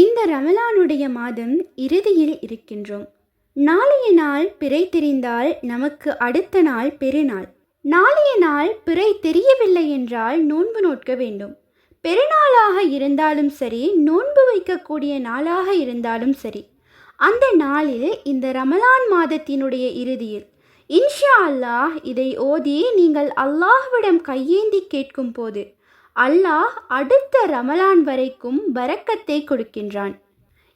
இந்த ரமலானுடைய மாதம் இறுதியில் இருக்கின்றோம். நாளைய நாள் பிறை தெரிந்தால் நமக்கு அடுத்த நாள் பெருநாள். நாளைய நாள் பிறை தெரியவில்லை என்றால் நோன்பு நோட்க வேண்டும். பெருநாளாக இருந்தாலும் சரி நோன்பு வைக்கக்கூடிய நாளாக இருந்தாலும் சரி. அந்த நாளில் இந்த ரமலான் மாதத்தினுடைய இறுதியில் இன்ஷா அல்லாஹ் இதை ஓதி நீங்கள் அல்லாஹ்விடம் கையேந்தி கேட்கும் போது அல்லாஹ் அடுத்த ரமலான் வரைக்கும் பரக்கத்தை கொடுக்கின்றான்.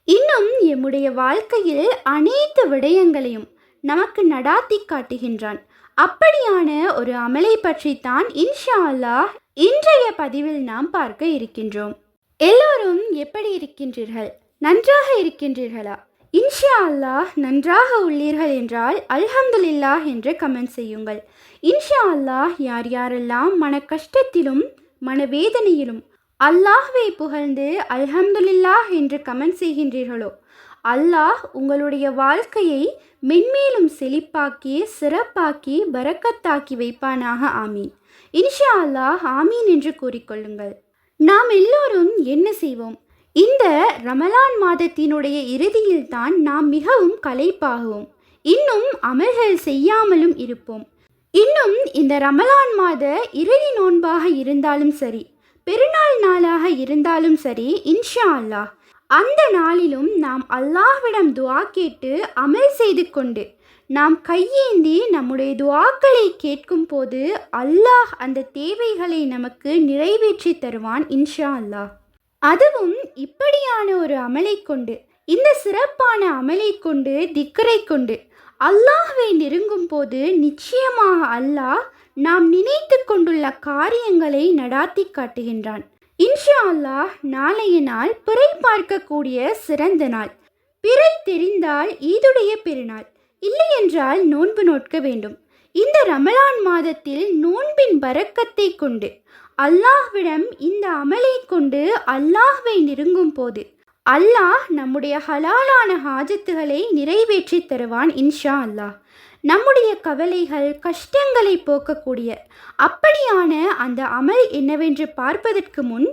இன்னும் எம்முடைய வாழ்க்கையில் அனைத்து விடயங்களையும் நமக்கு நடாத்தி காட்டுகின்றான். அப்படியான ஒரு அமலை பற்றித்தான் இன்ஷா அல்லாஹ் இன்றைய பதிவில் நாம் பார்க்க இருக்கின்றோம். எல்லோரும் எப்படி இருக்கின்றீர்கள்? நன்றாக இருக்கின்றீர்களா? இன்ஷா அல்லாஹ் நன்றாக உள்ளீர்கள் என்றால் அல்ஹம்துலில்லாஹ் என்று கமெண்ட் செய்யுங்கள். இன்ஷா அல்லாஹ் யார் யாரெல்லாம் மன கஷ்டத்திலும் மனவேதனையிலும் அல்லாஹ்வை புகழ்ந்து அல்ஹம்துலில்லாஹ் என்று கமெண்ட் செய்கின்றீர்களோ அல்லாஹ் உங்களுடைய வாழ்க்கையை மென்மேலும் செழிப்பாக்கி சிறப்பாக்கி பரக்கத்தாக்கி வைப்பானாக ஆமீன். இன்ஷா அல்லாஹ் ஆமீன் என்று கூறிக்கொள்ளுங்கள். நாம் எல்லோரும் என்ன செய்வோம்? இந்த ரமலான் மாதத்தினுடைய இறுதியில்தான் நாம் மிகவும் களைப்பாகுவோம். இன்னும் அமல்கள் செய்யாமலும் இருப்போம். இன்னும் இந்த ரமலான் மாத இறுதி நோன்பாக இருந்தாலும் சரி பெருநாள் நாளாக இருந்தாலும் சரி இன்ஷா அல்லாஹ். அந்த நாளிலும் நாம் அல்லாஹ்விடம் துவா கேட்டு அமல் செய்து கொண்டு நாம் கையேந்தி நம்முடைய துவாக்களை கேட்கும் போது அல்லாஹ் அந்த தேவைகளை நமக்கு நிறைவேற்றி தருவான் இன்ஷா அல்லாஹ். அதுவும் இப்படியான ஒரு அமலை கொண்டு இந்த சிறப்பான அமலை கொண்டு திக்கரை கொண்டு அல்லாஹ்வை நெருங்கும் போது நிச்சயமாக அல்லாஹ் நாம் நினைத்து கொண்டுள்ள காரியங்களை நடாத்தி காட்டுகின்றான். இன்ஷா அல்லாஹ் நாளைய நாள் பிறை பார்க்கக்கூடிய சிறந்த நாள். பிறை தெரிந்தால் ஈதுடைய பெருநாள். இல்லையென்றால் நோன்பு நோட்க வேண்டும். இந்த ரமலான் மாதத்தில் நோன்பின் பரக்கத்தை கொண்டு அல்லாஹ்விடம் இந்த அமலை கொண்டு அல்லாஹ்வை நெருங்கும் போது அல்லாஹ் நம்முடைய ஹலாலான ஹாஜத்துகளை நிறைவேற்றி தருவான் இன்ஷா அல்லாஹ் நம்முடைய கவலைகள் கஷ்டங்களை போக்கக்கூடிய அப்படியான அந்த அமல் என்னவென்று பார்ப்பதற்கு முன்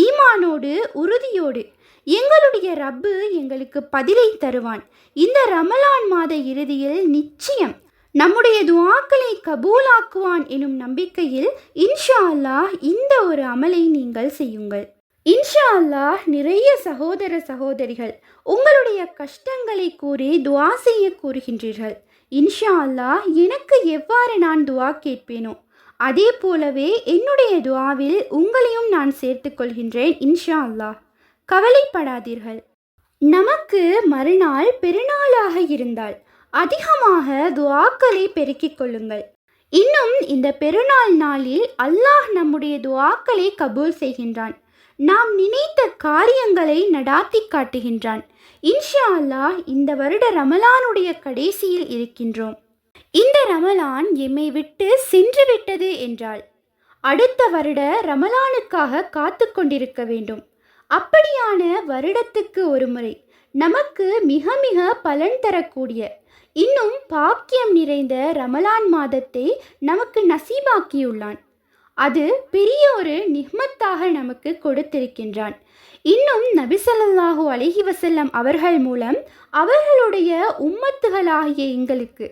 ஈமானோடு உறுதியோடு எங்களுடைய ரப்பு எங்களுக்கு பதிலை தருவான். இந்த ரமலான் மாத இறுதியில் நிச்சயம் நம்முடைய துவாக்களை கபூலாக்குவான் எனும் நம்பிக்கையில் இன்ஷா அல்லாஹ் இந்த ஒரு அமலை நீங்கள் செய்யுங்கள். இன்ஷா அல்லாஹ் நிறைய சகோதர சகோதரிகள் உங்களுடைய கஷ்டங்களை கூறி துவா செய்ய கூறுகின்றீர்கள். இன்ஷா அல்லாஹ் எனக்கு எவ்வாறு நான் துவா கேட்பேனோ அதே போலவே என்னுடைய துவாவில் உங்களையும் நான் சேர்த்துக்கொள்கின்றேன் இன்ஷா அல்லாஹ் கவலைப்படாதீர்கள். நமக்கு மறுநாள் பெருநாளாக இருந்தால் அதிகமாக துவாக்களை பெருக்கிக் கொள்ளுங்கள். இன்னும் இந்த பெருநாள் நாளில் அல்லாஹ் நம்முடைய துவாக்களை கபூல் செய்கின்றான். நாம் நினைத்த காரியங்களை நடாத்தி காட்டுகின்றான். இன்ஷா அல்லாஹ் இந்த வருட ரமலானுடைய கடைசியில் இருக்கின்றோம். இந்த ரமலான் எம்மை விட்டு சென்று விட்டது என்றால் அடுத்த வருட ரமலானுக்காக காத்து கொண்டிருக்க வேண்டும். அப்படியான வருடத்துக்கு ஒரு முறை நமக்கு மிக மிக பலன் தரக்கூடிய இன்னும் பாக்கியம் நிறைந்த ரமலான் மாதத்தை நமக்கு நசீபாக்கியுள்ளான். அது பெரிய ஒரு நிஹ்மத்தாக நமக்கு கொடுத்திருக்கின்றான். இன்னும் நபிசல்லாஹூ அலஹி வசல்லம் அவர்கள் மூலம் அவர்களுடைய உம்மத்துகளாகிய எங்களுக்கு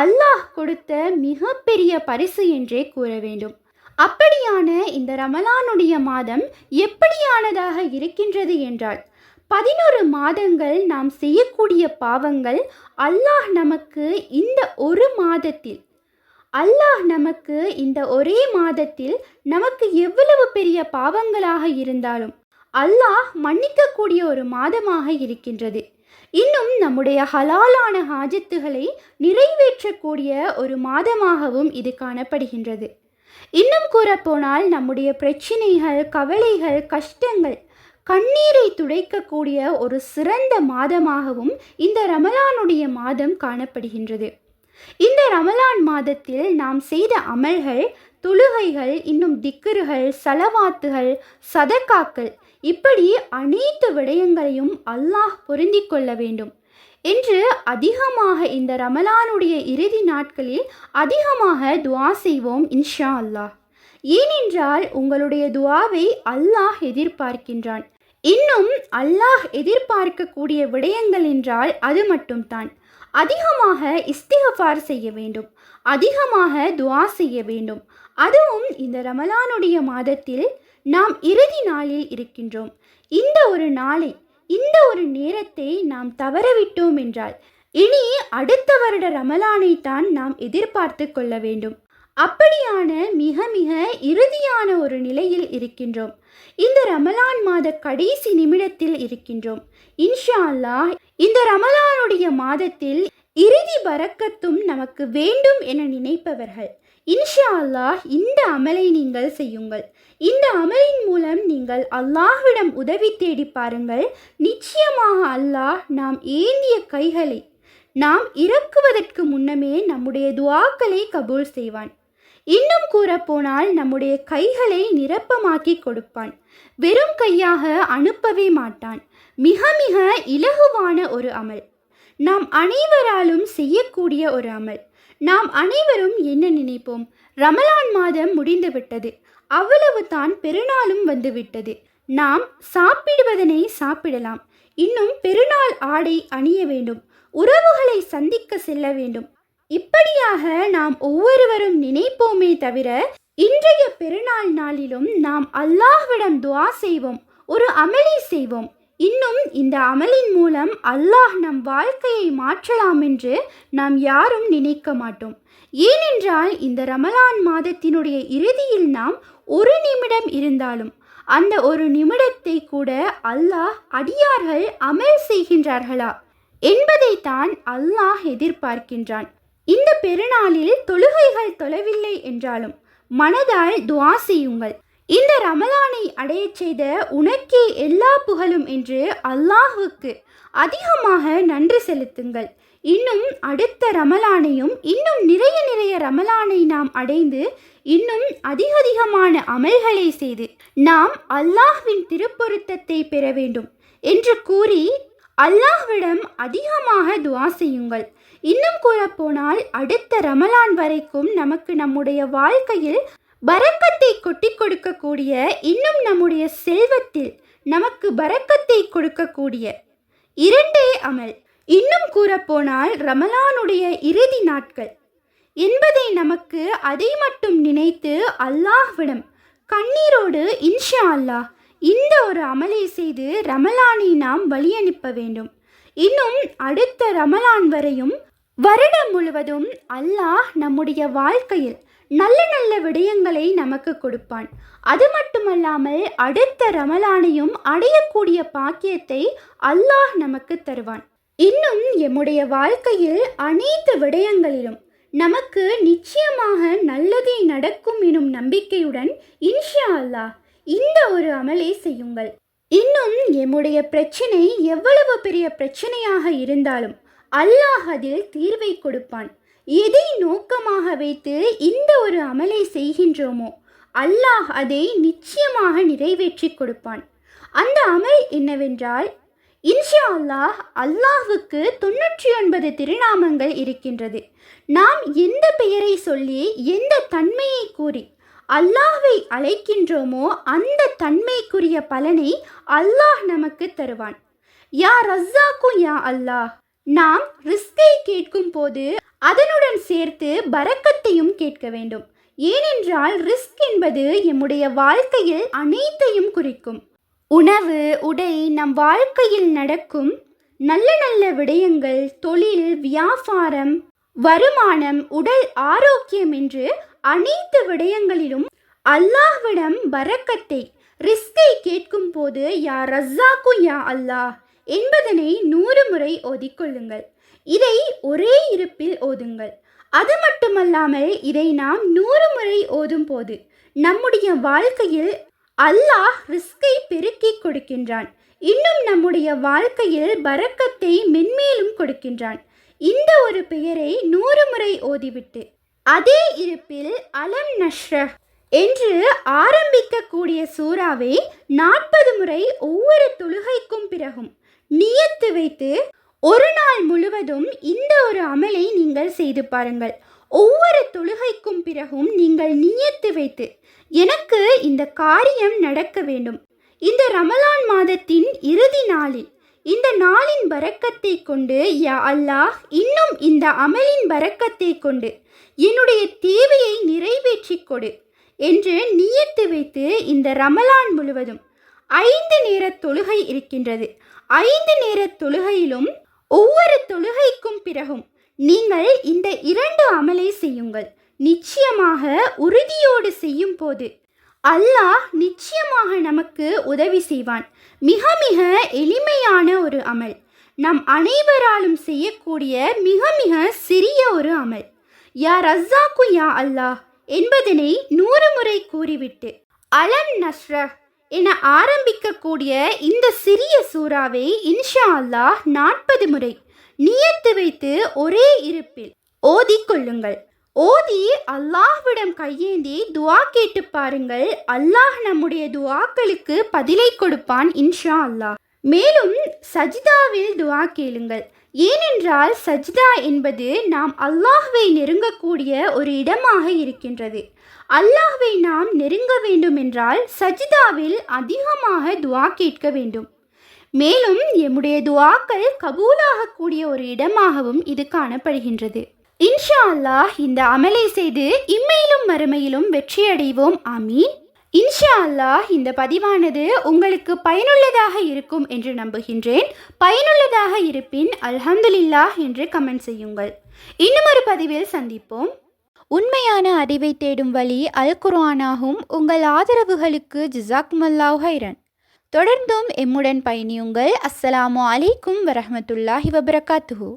அல்லாஹ் கொடுத்த மிகப்பெரிய பரிசு என்றே கூற வேண்டும். அப்படியான இந்த ரமலானுடைய மாதம் எப்படியானதாக இருக்கின்றது என்றால் பதினொரு மாதங்கள் நாம் செய்யக்கூடிய பாவங்கள் அல்லாஹ் நமக்கு இந்த ஒரு மாதத்தில் அல்லாஹ் நமக்கு இந்த ஒரே மாதத்தில் நமக்கு எவ்வளவு பெரிய பாவங்களாக இருந்தாலும் அல்லாஹ் மன்னிக்கக்கூடிய ஒரு மாதமாக இருக்கின்றது. இன்னும் நம்முடைய ஹலாலான ஹாஜத்துகளை நிறைவேற்றக்கூடிய ஒரு மாதமாகவும் இது காணப்படுகின்றது. இன்னும் கூறப்போனால் நம்முடைய பிரச்சனைகள் கவலைகள் கஷ்டங்கள் கண்ணீரை துடைக்கக்கூடிய ஒரு சிறந்த மாதமாகவும் இந்த ரமலானுடைய மாதம் காணப்படுகின்றது. இந்த ரமலான் மாதத்தில் நாம் செய்த அமல்கள் தொழுகைகள் இன்னும் திக்கர்கள் சலவாத்துகள் சதக்காக்கள் இப்படி அனைத்து விடயங்களையும் அல்லாஹ் பொருந்திக் கொள்ள வேண்டும். என்று அதிகமாக இந்த ரமலானுடைய இறுதி நாட்களில் அதிகமாக துவா செய்வோம் இன்ஷா அல்லாஹ். ஏனென்றால் உங்களுடைய துவாவை அல்லாஹ் எதிர்பார்க்கின்றான். இன்னும் அல்லாஹ் எதிர்பார்க்கக்கூடிய விடயங்கள் என்றால் அது மட்டும்தான். அதிகமாக இஸ்திகஃபார் செய்ய வேண்டும். அதிகமாக துவா செய்ய வேண்டும். அதுவும் இந்த ரமலானுடைய மாதத்தில் நாம் இறுதி நாளில் இருக்கின்றோம். இந்த ஒரு நாளை இந்த ஒரு நேரத்தை நாம் தவறவிட்டோம் என்றால் இனி அடுத்த வருட ரமலானை தான் நாம் எதிர்பார்த்து கொள்ள வேண்டும். அப்படியான மிக மிக இறுதியான ஒரு நிலையில் இருக்கின்றோம். இந்த ரமலான் மாத கடைசி நிமிடத்தில் இருக்கின்றோம். இன்ஷா அல்லாஹ் இந்த ரமலானுடைய மாதத்தில் இறுதி பறக்கத்தும் நமக்கு வேண்டும் என நினைப்பவர்கள். இன்ஷா அல்லாஹ் இந்த அமலை நீங்கள் செய்யுங்கள். இந்த அமலின் மூலம் நீங்கள் அல்லாஹ்விடம் உதவி தேடி பாருங்கள். நிச்சயமாக அல்லாஹ் நாம் ஏந்திய கைகளை நாம் இறக்குவதற்கு முன்னமே நம்முடைய துவாக்களை கபூல் செய்வான். இன்னும் கூறப்போனால் நம்முடைய கைகளை நிரப்பமாக்கி கொடுப்பான். வெறும் கையாக அனுப்பவே மாட்டான். மிக மிக இலகுவான ஒரு அமல். நாம் அனைவராலும் செய்யக்கூடிய ஒரு அமல். நாம் அனைவரும் என்ன நினைப்போம்? ரமலான் மாதம் முடிந்துவிட்டது. அவ்வளவு தான் பெருநாளும் வந்துவிட்டது. நாம் சாப்பிடுவதனை சாப்பிடலாம். இன்னும் பெருநாள் ஆடை அணிய வேண்டும். உறவுகளை சந்திக்க செல்ல வேண்டும். இப்படியாக நாம் ஒவ்வொருவரும் நினைப்போமே தவிர இன்றைய பெருநாள் நாளிலும் நாம் அல்லாஹ்விடம் துவா செய்வோம். ஒரு அமளி செய்வோம். இன்னும் இந்த அமலின் மூலம் அல்லாஹ் நம் வாழ்க்கையை மாற்றலாம் என்று நாம் யாரும் நினைக்க மாட்டோம். ஏனென்றால் இந்த ரமலான் மாதத்தினுடைய இறுதியில் நாம் ஒரு நிமிடம் இருந்தாலும் அந்த ஒரு நிமிடத்தை கூட அல்லாஹ் அடியார்கள் அமல் செய்கின்றார்களா என்பதைத்தான் அல்லாஹ் எதிர்பார்க்கின்றான். இந்த பெருநாளில் தொழுகைகள் தொலைவில்லை என்றாலும் மனதால் துவா செய்யுங்கள். இந்த ரமலானை அடையச் செய்த உனக்கே எல்லா புகழும் என்று அல்லாஹுக்கு அதிகமாக நன்றி செலுத்துங்கள். இன்னும் அடுத்த ரமலானையும் இன்னும் நிறைய நிறைய ரமலானை நாம் அடைந்து இன்னும் அதிக அதிகமான அமல்களை செய்து நாம் அல்லாஹ்வின் திருப்பொருத்தத்தை பெற வேண்டும் என்று கூறி அல்லாஹ்விடம் அதிகமாக துவா செய்யுங்கள். இன்னும் கூறப்போனால் அடுத்த ரமலான் வரைக்கும் நமக்கு நம்முடைய வாழ்க்கையில் பரக்கத்தை கொட்டி கொடுக்கக்கூடிய இன்னும் நம்முடைய செல்வத்தில் நமக்கு பரக்கத்தை கொடுக்கக்கூடிய இரண்டே அமல். இன்னும் கூறப்போனால் ரமலானுடைய இறுதி நாட்கள். என்பதை நமக்கு அதை மட்டும் நினைத்து அல்லாஹ்விடம் கண்ணீரோடு இன்ஷா அல்லாஹ் இந்த ஒரு அமலை செய்து ரமலானை நாம் வழியனுப்ப வேண்டும். இன்னும் அடுத்த ரமலான் வரையும் வருடம் முழுவதும் அல்லாஹ் நம்முடைய வாழ்க்கையில் நல்ல நல்ல விடயங்களை நமக்கு கொடுப்பான். அது மட்டுமல்லாமல் அடுத்த ரமலானையும் அடையக்கூடிய பாக்கியத்தை அல்லாஹ் நமக்கு தருவான். இன்னும் எம்முடைய வாழ்க்கையில் அனைத்து விடயங்களிலும் நமக்கு நிச்சயமாக நல்லதே நடக்கும் எனும் நம்பிக்கையுடன் இன்ஷா அல்லாஹ் இந்த ஒரு அமலை செய்யுங்கள். இன்னும் எம்முடைய பிரச்சினை எவ்வளவு பெரிய பிரச்சனையாக இருந்தாலும் அல்லாஹ் அதில் தீர்வை கொடுப்பான். எதை நோக்கமாக வைத்து இந்த ஒரு அமலை செய்கின்றோமோ அல்லாஹ் அதை நிச்சயமாக நிறைவேற்றி கொடுப்பான். அந்த அமல் என்னவென்றால் இன்ஷா அல்லாஹ் அல்லாஹுக்கு தொண்ணூற்றி ஒன்பது திருநாமங்கள் இருக்கின்றது. நாம் எந்த பெயரை சொல்லி எந்த தன்மையை கூறி அல்லாஹ்வை அழைக்கின்றோமோ அந்த தன்மைக்குரிய பலனை அல்லாஹ் நமக்கு தருவான். யா ரஸ்ஸாக்கும் யா அல்லாஹ் நாம் ரிஸ்கை கேட்கும் போது அதனுடன் சேர்த்து பறக்கத்தையும் கேட்க வேண்டும். ஏனென்றால் ரிஸ்க் என்பது எம்முடைய வாழ்க்கையில் அனைத்தையும் குறிக்கும். உணவு உடை நம் வாழ்க்கையில் நடக்கும். நல்ல நல்ல விடயங்கள் தொழில் வியாபாரம் வருமானம் உடல் ஆரோக்கியம் என்று அனைத்து விடயங்களிலும் அல்லாஹ்விடம் வரக்கத்தை ரிஸ்கை கேட்கும் போது யா ரஸ்ஸாக்கும் யா அல்லாஹ் என்பதனை நூறு முறை ஓதிக்கொள்ளுங்கள். இதை ஒரே இருப்பில் ஓதுங்கள். அது மட்டுமல்லாமல் இதை நாம் நூறு முறை ஓதும் போது நம்முடைய வாழ்க்கையில் அல்லாஹ் ரிஸ்கை பெருக்கிக் கொடுக்கின்றான். இன்னும் நம்முடைய வாழ்க்கையில் பறக்கத்தை மென்மேலும் கொடுக்கின்றான். இந்த ஒரு பெயரை நூறு முறை ஓதிவிட்டு அதே இருப்பில் அலம் நஷ்ரஹ் என்று ஆரம்பிக்கக்கூடிய சூறாவை நாற்பது முறை ஒவ்வொரு தொழுகைக்கும் பிறகும் நியத்து வைத்து ஒரு நாள் முழுவதும் இந்த ஒரு அமலை நீங்கள் செய்து பாருங்கள். ஒவ்வொரு தொழுகைக்கும் பிறகும் நீங்கள் நியத்து வைத்து எனக்கு இந்த காரியம் நடக்க வேண்டும். இந்த ரமலான் மாதத்தின் இறுதி நாளில் இந்த நாளின் பறக்கத்தை கொண்டு யா அல்லாஹ் இன்னும் இந்த அமலின் பறக்கத்தை கொண்டு என்னுடைய தேவையை நிறைவேற்றிக் கொடு என்று நியத்து வைத்து இந்த ரமலான் முழுவதும் ஐந்து நேர தொழுகை இருக்கின்றது. ஐந்து நேர தொழுகையிலும் ஒவ்வொரு தொழுகைக்கும் பிறகும் நீங்கள் இந்த இரண்டு அமலை செய்யுங்கள். நிச்சயமாக உறுதியோடு செய்யும் போது அல்லாஹ் நிச்சயமாக நமக்கு உதவி செய்வான். மிக மிக எளிமையான ஒரு அமல். நம் அனைவராலும் செய்யக்கூடிய மிக மிக சிறிய ஒரு அமல். யா ரஸ்ஸாக்கு யா அல்லாஹ் என்பதனை நூறு முறை கூறிவிட்டு அலன் நஸ்ரஹ் என ஆரம்பிக்கக்கூடிய இந்த சிறிய சூறாவை இன்ஷா அல்லாஹ் நாற்பது முறை நியத்து வைத்து ஒரே இருப்பில் ஓதி கொள்ளுங்கள். ஓதி அல்லாஹ்விடம் கையேந்தி துவா கேட்டு பாருங்கள். அல்லாஹ் நம்முடைய துவாக்களுக்கு பதிலை கொடுப்பான் இன்ஷா அல்லாஹ் மேலும் சஜிதாவில் துவா கேளுங்கள். ஏனென்றால் சஜ்தா என்பது நாம் அல்லாஹ்வை நெருங்கக்கூடிய ஒரு இடமாக இருக்கின்றது. அல்லாஹ்வை நாம் நெருங்க வேண்டும் என்றால் சஜிதாவில் அதிகமாக துவா கேட்க வேண்டும். மேலும் எம்முடைய துவாக்கள் கபூலாகக்கூடிய ஒரு இடமாகவும் இது காணப்படுகின்றது. இன்ஷா அல்லாஹ் இந்த அமலை செய்து இம்மையிலும் மறுமையிலும் வெற்றியடைவோம். ஆமீன். இன்ஷா அல்லாஹ் இந்த பதிவானது உங்களுக்கு பயனுள்ளதாக இருக்கும் என்று நம்புகின்றேன். பயனுள்ளதாக இருப்பின் அல்ஹம்துலில்லாஹ் என்று கமெண்ட் செய்யுங்கள். இன்னும் ஒரு பதிவில் சந்திப்போம். உண்மையான அறிவை தேடும் வழி அல் குர்ஆனாகும். உங்கள் ஆதரவுகளுக்கு ஜிசாக்மல்லாஹ் ஹைரன் தொடர்ந்தும் எம்முடன் பயணியுங்கள். அஸ்ஸலாமு அலைக்கும் வரஹ்மத்துல்லாஹி வபரகாத்துஹூ.